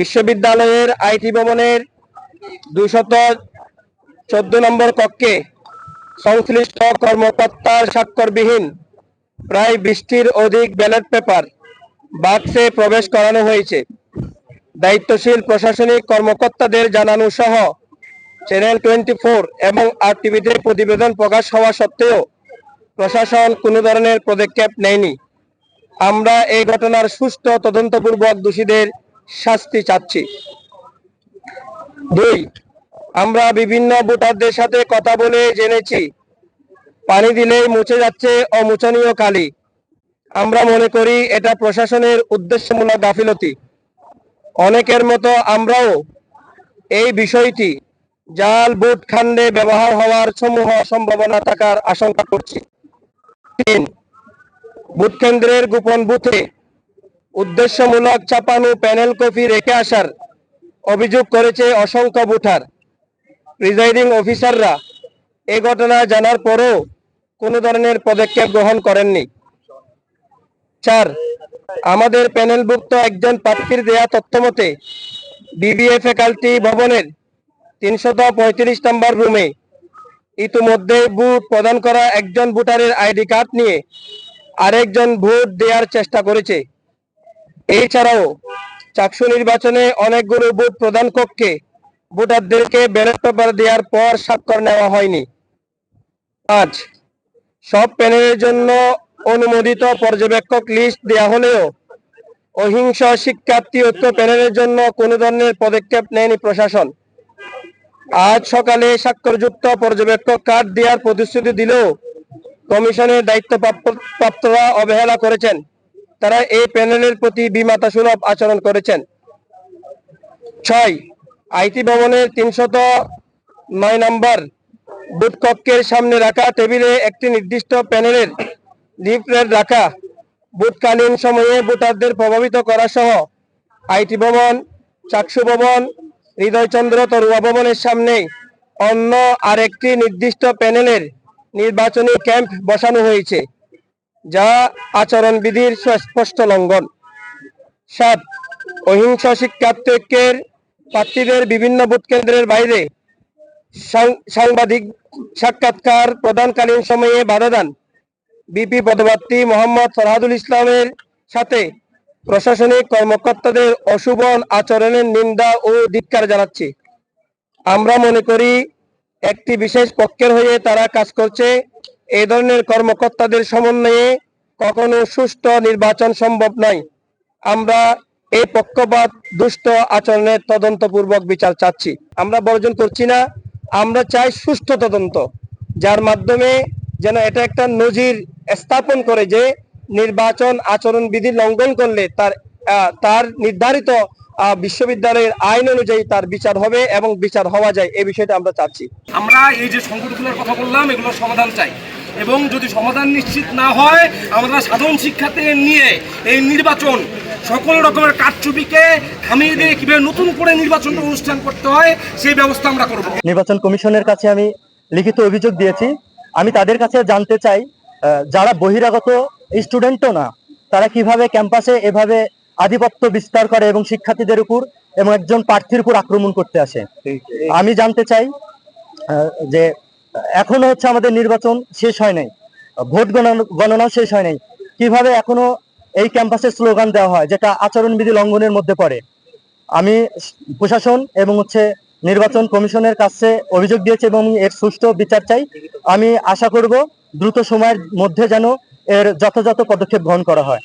বিশ্ববিদ্যালয়ের আইটি ভবনের দুশত চোদ্দ নম্বর কক্ষে সংশ্লিষ্ট কর্মকর্তার স্বাক্ষরবিহীন প্রায় বৃষ্টির অধিক ব্যালট পেপার বাক্সে প্রবেশ করানো হয়েছে। দায়িত্বশীল প্রশাসনিক কর্মকর্তাদের জানানো সহ চ্যানেল টোয়েন্টি ফোর এবং আর টিভিতে প্রতিবেদন প্রকাশ হওয়া সত্ত্বেও প্রশাসন কোনো ধরনের পদক্ষেপ নেয়নি। আমরা এই ঘটনার সুষ্ঠু তদন্তপূর্বক দোষীদের শাস্তি চাচ্ছি। দুই, আমরা বিভিন্ন ভোটারদের সাথে কথা বলে জেনেছি। পানি দিলেই মুছে যাচ্ছে অমোচনীয় কালি। আমরা মনে করি এটা প্রশাসনের উদ্দেশ্যমূলক গাফিলতি। অনেকের মতো আমরাও এই বিষয়টি জাল, বুট, খান্ডে ব্যবহার হওয়ার সমূহ সম্ভাবনা থাকার আশঙ্কা করছি। তিন বুথ কেন্দ্রের গোপন বুথে উদ্দেশ্যমূলক চাপানো প্যানেল কপি রেখে আসার অভিযোগ করেছে অসংখ্য ভোটার। প্রিজাইডিং অফিসাররা এ ঘটনা জানার পরও কোনো ধরনের পদক্ষেপ গ্রহণ করেননি। চার, আমাদের প্যানেলভুক্ত একজন প্রার্থীর দেয়া তথ্য মতে বিবিএ ফ্যাকাল্টি ভবনের তিনশত পঁয়ত্রিশ নম্বর রুমে ইতিমধ্যে ভোট প্রদান করা একজন ভোটারের আইডি কার্ড নিয়ে আরেকজন ভোট দেওয়ার চেষ্টা করেছে। এছাড়াও চাকসু নির্বাচনে অনেকগুলো ভোট প্রদান কক্ষে ভোটারদেরকে ব্যালট পেপার দেওয়ার পর স্বাক্ষর নেওয়া হয়নি। পাঁচ সব প্যানেলের জন্য অনুমোদিত পর্যবেক্ষক লিস্ট দেয়া হলেও অহিংস শিক্ষার্থী ঐক্য প্যানেলের জন্য কোনো ধরনের পদক্ষেপ নেয়নি প্রশাসন। আজ সকালে স্বাক্ষরযুক্ত পর্যবেক্ষক কার্ড দেওয়ার প্রতিশ্রুতি দিলেও কমিশনের দায়িত্ব প্রাপ্তরা অবহেলা করেছেন। তারা এই প্যানেলের প্রতি বিমাতা সুলভ আচরণ করেছেন। ছয়, আইটি ভবনের তিনশত নয় নম্বর বুথ কক্ষের সামনে রাখা, টেবিলে একটি নির্দিষ্ট প্যানেলের লিফলেট রাখা। বুথকালীন সময়ে ভোটারদের প্রভাবিত করা সহ আইটি ভবন, চাকসু ভবন, হৃদয়চন্দ্র তরুয়া ভবনের সামনে অন্য আরেকটি নির্দিষ্ট প্যানেলের নির্বাচনী ক্যাম্প বসানো হয়েছে। যা আচরণবিধির সুস্পষ্ট লঙ্ঘন। সাত, অহিংসা শিক্ষার্থী ঐক্যের প্রার্থীদের বিভিন্ন ভোট কেন্দ্রের বাইরে সাংবাদিক সাক্ষাৎকার প্রদানকালীন সময়ে বাধা দেন। বিপি পদপ্রার্থী মোহাম্মদ ফরহাদুল ইসলামের সাথে প্রশাসনিক কর্মকর্তাদের অশুভ আচরণের নিন্দা ও ধিক্কার জানাচ্ছি। আমরা মনে করি, একটি বিশেষ পক্ষের হয়ে তারা কাজ করছে এই ধরনের কর্মকর্তাদের সমন্বয়ে কখনো সুষ্ঠু নির্বাচন সম্ভব নয়। আমরা এই পক্ষপাত, দুষ্ট আচরণের তদন্তপূর্বক বিচার চাচ্ছি। আমরা বর্জন করছি না, আমরা চাই সুষ্ঠু তদন্ত, যার মাধ্যমে যেন এটা একটা নজির স্থাপন করে যে নির্বাচন আচরণ বিধি লঙ্ঘন করলে তার তার নির্ধারিত বিশ্ববিদ্যালয়ের আইন অনুযায়ী তার বিচার হবে এবং বিচার হওয়া যায় এই বিষয়টা আমরা চাচ্ছি। আমরা এই যে সংকটগুলোর কথা বললাম, এগুলোর সমাধান চাই। এবং যদি সমাধান নিশ্চিত না হয়, আমরা সাধারণ শিক্ষার্থীদের নিয়ে এই নির্বাচন সকল রকমের কারচুপিকে থামিয়ে দিয়ে কীভাবে নতুন করে নির্বাচন অনুষ্ঠান করতে হয়, সেই ব্যবস্থা আমরা করব। নির্বাচন কমিশনের কাছে আমি লিখিত অভিযোগ দিয়েছি। আমি তাদের কাছে জানতে চাই যারা বহিরাগত স্টুডেন্টও না, তারা কীভাবে ক্যাম্পাসে এভাবে আধিপত্য বিস্তার করে এবং শিক্ষার্থীদের উপর এবং একজন প্রার্থীর উপর আক্রমণ করতে আসে। আমি জানতে চাই যে এখনও হচ্ছে আমাদের নির্বাচন শেষ হয় নাই। ভোট গণনা- শেষ হয় নাই। কীভাবে এখনও এই ক্যাম্পাসে স্লোগান দেওয়া হয়, যেটা আচরণবিধি লঙ্ঘনের মধ্যে পড়ে? আমি প্রশাসন এবং হচ্ছে নির্বাচন কমিশনের কাছে অভিযোগ দিয়েছি এবং এর সুষ্ঠু বিচার চাই। আমি আশা করব দ্রুত সময়ের মধ্যে যেন এর যথাযথ পদক্ষেপ গ্রহণ করা হয়।